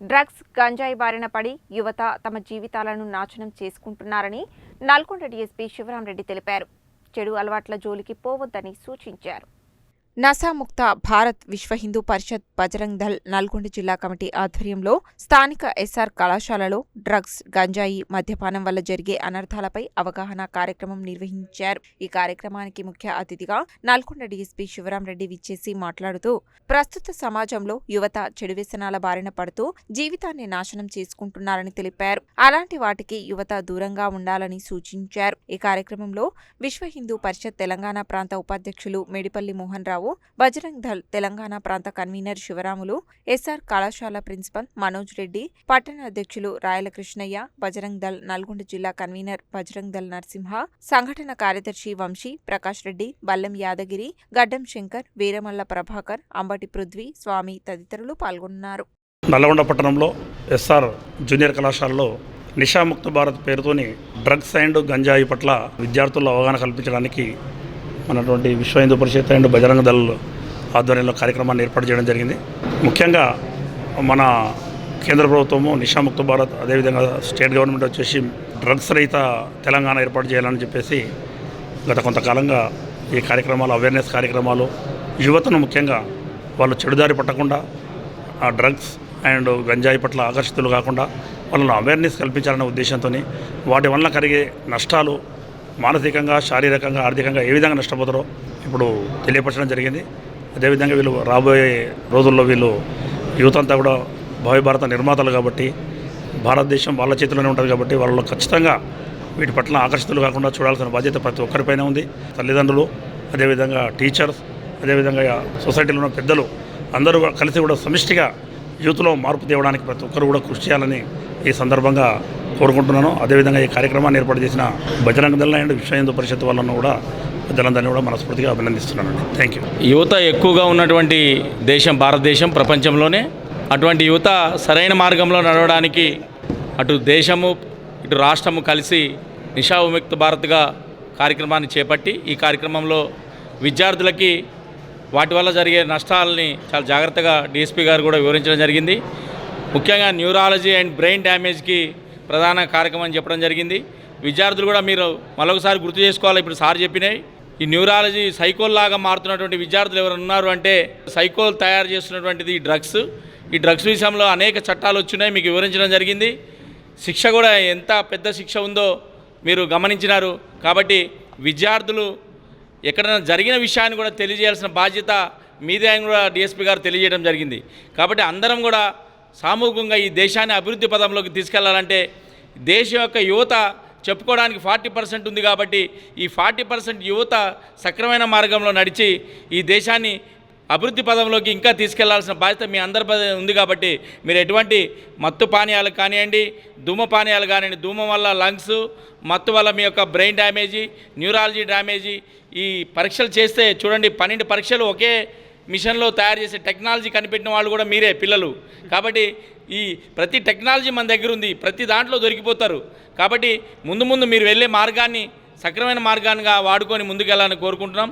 Drugs గంజాయి బారిన పడి యువత తమ జీవితాలను నాశనం చేసుకుంటున్నారని నల్గొండ డీఎస్పీ శివరాంరెడ్డి తెలిపారు. చెడు అలవాట్ల జోలికి పోవద్దని సూచించారు. నశాముక్త భారత్ విశ్వ హిందూ పరిషత్ బజరంగ్ దళ్ నల్గొండ జిల్లా కమిటీ ఆధ్వర్యంలో స్థానిక ఎస్ఆర్ కళాశాలలో డ్రగ్స్ గంజాయి మద్యపానం వల్ల జరిగే అనర్థాలపై అవగాహన కార్యక్రమం నిర్వహించారు. ఈ కార్యక్రమానికి ముఖ్య అతిథిగా నల్గొండ డీఎస్పీ శివరాంరెడ్డి విచ్చేసి మాట్లాడుతూ ప్రస్తుత సమాజంలో యువత చెడు వ్యసనాల బారిన పడుతూ జీవితాన్ని నాశనం చేసుకుంటున్నారని తెలిపారు. అలాంటి వాటికి యువత దూరంగా ఉండాలని సూచించారు. ఈ కార్యక్రమంలో విశ్వ హిందూ పరిషత్ తెలంగాణ ప్రాంత ఉపాధ్యక్షులు మేడిపల్లి మోహన్ రావు బజరంగ్ దళ్ తెలంగాణ ప్రాంత కన్వీనర్ శివరాములు ఎస్ఆర్ కళాశాల ప్రిన్సిపల్ మనోజ్ రెడ్డి పట్టణ అధ్యక్షులు రాయల కృష్ణయ్య బజరంగ్ దళ్ నల్గొండ జిల్లా కన్వీనర్ బజరంగ్ దళ్ నరసింహ సంఘటన కార్యదర్శి వంశీ ప్రకాష్ రెడ్డి బల్లెం యాదగిరి గడ్డం శంకర్ వీరమల్ల ప్రభాకర్ అంబటి పృథ్వీ స్వామి తదితరులు పాల్గొన్నారు. నల్లగొండ పట్టణంలో ఎస్ఆర్ జూనియర్ కళాశాలలో నిషాముక్త భారత్ పేరుతోని డ్రగ్స్ అండ్ గంజాయి పట్ల విద్యార్థుల్లో అవగాహన కల్పించడానికి మనటువంటి విశ్వ హిందూ పరిషత్ అండ్ బజరంగ దళ ఆధ్వర్యంలో కార్యక్రమాన్ని ఏర్పాటు చేయడం జరిగింది. ముఖ్యంగా మన కేంద్ర ప్రభుత్వము నిషాముక్త భారత్ అదేవిధంగా స్టేట్ గవర్నమెంట్ వచ్చేసి డ్రగ్స్ రహిత తెలంగాణ ఏర్పాటు చేయాలని చెప్పేసి గత కొంతకాలంగా ఈ కార్యక్రమాలు అవేర్నెస్ కార్యక్రమాలు యువతను ముఖ్యంగా వాళ్ళు చెడుదారి పట్టకుండా ఆ డ్రగ్స్ అండ్ గంజాయి పట్ల ఆకర్షితులు కాకుండా వాళ్ళను అవేర్నెస్ కల్పించాలనే ఉద్దేశంతో వాటి వలన కలిగే నష్టాలు మానసికంగా శారీరకంగా ఆర్థికంగా ఏ విధంగా నష్టపోతారో ఇప్పుడు తెలియపరచడం జరిగింది. అదేవిధంగా వీళ్ళు రాబోయే రోజుల్లో వీళ్ళు యువత అంతా కూడా భావి భారత నిర్మాతలు కాబట్టి భారతదేశం వాళ్ళ చేతిలోనే ఉంటుంది కాబట్టి వాళ్ళు ఖచ్చితంగా వీటి పట్ల ఆకర్షితులు కాకుండా చూడాల్సిన బాధ్యత ప్రతి ఒక్కరిపైన ఉంది. తల్లిదండ్రులు అదేవిధంగా టీచర్స్ అదేవిధంగా సొసైటీలో ఉన్న పెద్దలు అందరూ కలిసి కూడా సమిష్టిగా యూత్లో మార్పు తేవడానికి ప్రతి ఒక్కరు కూడా కృషి చేయాలని ఈ సందర్భంగా కోరుకుంటున్నాను. అదేవిధంగా ఈ కార్యక్రమాన్ని ఏర్పాటు చేసిన బజరంగ దళ అండ్ విశ్వ హిందూ పరిషత్ వాళ్ళను కూడా పెద్దలందరినీ కూడా మనస్ఫూర్తిగా అభినందిస్తున్నానండి. థ్యాంక్ యూ యువత ఎక్కువగా ఉన్నటువంటి దేశం భారతదేశం ప్రపంచంలోనే అటువంటి యువత సరైన మార్గంలో నడవడానికి అటు దేశము ఇటు రాష్ట్రము కలిసి నిషా విముక్త భారత్గా కార్యక్రమాన్ని చేపట్టి ఈ కార్యక్రమంలో విద్యార్థులకి వాటి వల్ల జరిగే నష్టాలని చాలా జాగ్రత్తగా డీఎస్పీ గారు కూడా వివరించడం జరిగింది. ముఖ్యంగా న్యూరాలజీ అండ్ బ్రెయిన్ డ్యామేజ్కి ప్రధాన కార్యక్రమం చెప్పడం జరిగింది. విద్యార్థులు కూడా మీరు మరొకసారి గుర్తు చేసుకోవాలి. ఇప్పుడు సార్ చెప్పినాయి ఈ న్యూరాలజీ సైకోల్ లాగా మారుతున్నటువంటి విద్యార్థులు ఎవరు ఉన్నారు అంటే సైకోల్ తయారు చేస్తున్నటువంటిది ఈ డ్రగ్స్. ఈ డ్రగ్స్ విషయంలో అనేక చట్టాలు వచ్చినాయి. మీకు వివరించడం జరిగింది. శిక్ష కూడా ఎంత పెద్ద శిక్ష ఉందో మీరు గమనించినారు. కాబట్టి విద్యార్థులు ఎక్కడైనా జరిగిన విషయాన్ని కూడా తెలియజేయాల్సిన బాధ్యత మీదే అని కూడా డిఎస్పీ గారు తెలియజేయడం జరిగింది. కాబట్టి అందరం కూడా సామూహికంగా ఈ దేశాన్ని అభివృద్ధి పదంలోకి తీసుకెళ్ళాలంటే దేశం యొక్క యువత చెప్పుకోవడానికి ఫార్టీ పర్సెంట్ ఉంది కాబట్టి ఈ ఫార్టీ పర్సెంట్ యువత సక్రమైన మార్గంలో నడిచి ఈ దేశాన్ని అభివృద్ధి పదంలోకి ఇంకా తీసుకెళ్ళాల్సిన బాధ్యత మీ అందరి ఉంది కాబట్టి మీరు ఎటువంటి మత్తు పానీయాలు కానివ్వండి ధూమ పానీయాలు కానివ్వండి ధూమం వల్ల లంగ్స్ మత్తు వల్ల మీ యొక్క బ్రెయిన్ డ్యామేజీ న్యూరాలజీ డ్యామేజీ ఈ పరీక్షలు చేస్తే చూడండి పన్నెండు పరీక్షలు ఒకే మిషన్లో తయారు చేసే టెక్నాలజీ కనిపెట్టిన వాళ్ళు కూడా మీరే పిల్లలు. కాబట్టి ఈ ప్రతి టెక్నాలజీ మన దగ్గర ఉంది ప్రతి దాంట్లో దొరికిపోతారు. కాబట్టి ముందు ముందు మీరు వెళ్ళే మార్గాన్ని సక్రమైన మార్గాన్నిగా వాడుకొని ముందుకెళ్ళాలని కోరుకుంటున్నాం.